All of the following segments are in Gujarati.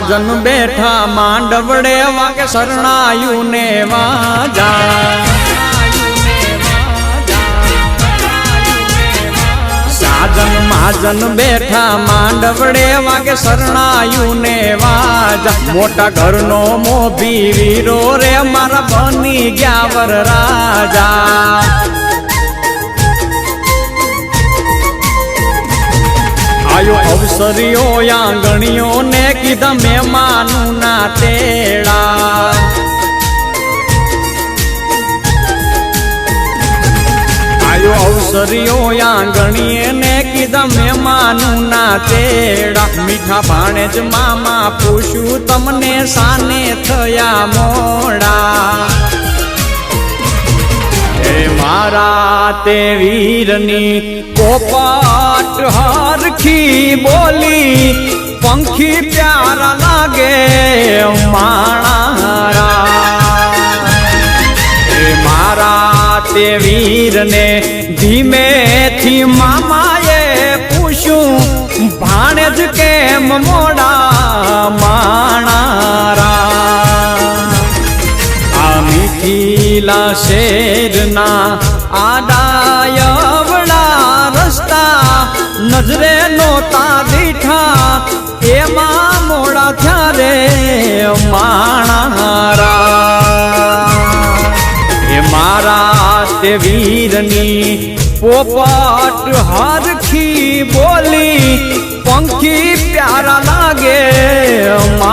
મહાજન બેઠા માંડવડે વાગે શરણાયું ને વાજા. સાજન મહાજન બેઠા માંડવડે વાગે શરણાયું ને વાજા. મોટા ઘરનો મોભી વીરો રે, મારા બની ગયા વર રાજા. અવસરીઓ આંગણીઓ ને કીધા મહેમાનું ના તેડા. આયો અવસરીઓ આંગણીએ ને કીધા મહેમાનું ના તેડા. મીઠા ભાણે જ મામા પૂછ્યું, તમને સાને થયા મોડા? મારા તે વીરની કોપાટ હારખી બોલી, પંખી પ્યારા લાગે માણારા. એ મારા તે વીરને ધીમેથી મામાએ પૂછ્યું, ભાણે જ કેમ મોડા માણારા? આ મિથિલા શેરના આડાયવડા રસ્તા નજરે નોતા દીઠા એમાં મોડા થયા રે માણારા? એ મારા તે વીરની પોપટ હરખી બોલી, પંખી પ્યારા લાગે માણારા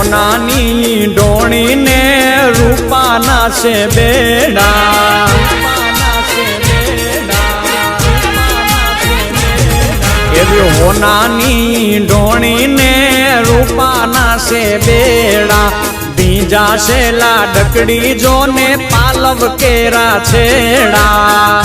હોનાની ડોણીને રૂપાના છે બેડા. એવી હોનાની ડોણીને રૂપાના છે બેડા. બીજા છેલા ડકડી જોને પાલવ કેરા છેડા.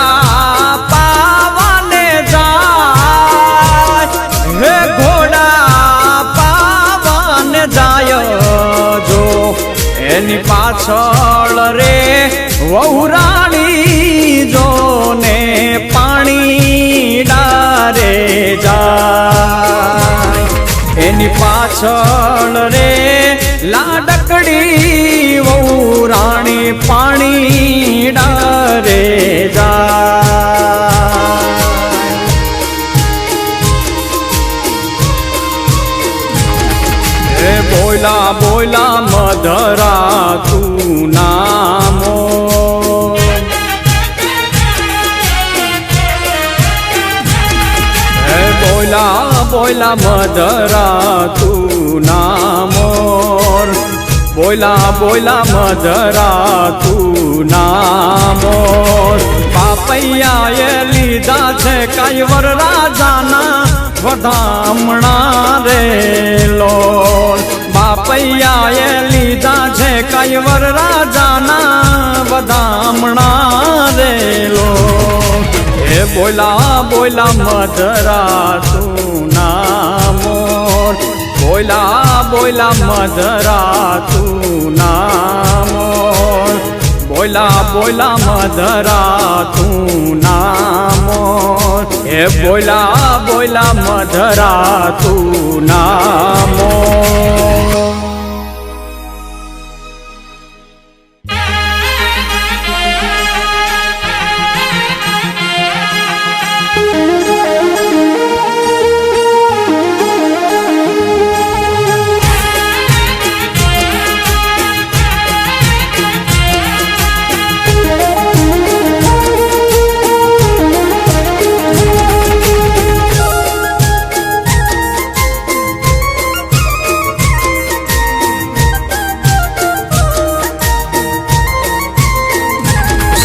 જાય જો એની પાછળ રે વહુરાણી જો ને પાણી ડારે જાય. એની પાછળ રે લાડકડી વહુરાણી પાણી ડારે બોલા બોલા મધરા, તું નામો. હે બોલા બોલા મધરા, તું નામોર બોલા બોલા મધરા, તું નામોર પાપૈયાએ લીધા છે કાયવર રાજાના વધામણા રે લોલ બાપૈયાએ લીધા છે કૈવર રાજાના વધામણા રેલો. હે બોલા બોલા, મધરા તું નામોર બોલા બોલા, મધરા તું નામોર બોલા બોલા, મધરા તું નામોર હે બોલા બોલા, મધરા તું નામોર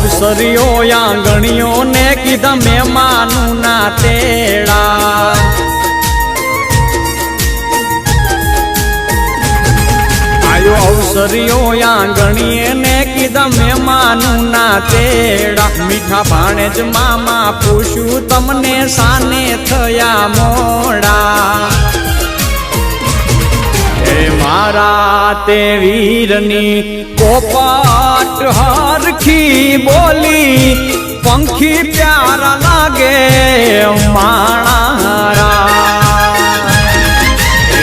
અવસરીઓ આંગણીઓ ને કીધા મહેમાનું ના તેડા. આયો અવસરીઓ આંગણીએ ને કીધા મહેમાનું ના તેડા. મીઠા ભાણે જ મામા પૂછ્યું, તમને સાને થયા મોડા? મારા તે વીરની કોપાટ હરખી બોલી, પંખી પ્યારા લાગે માણારા.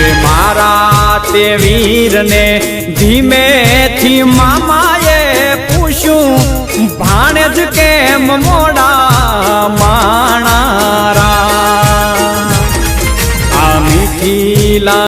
એ મારા તે વીરને ધીમેથી મામાએ પૂછ્યું, ભાણે જ કેમ મોડા માણારા? આ મીઠીલા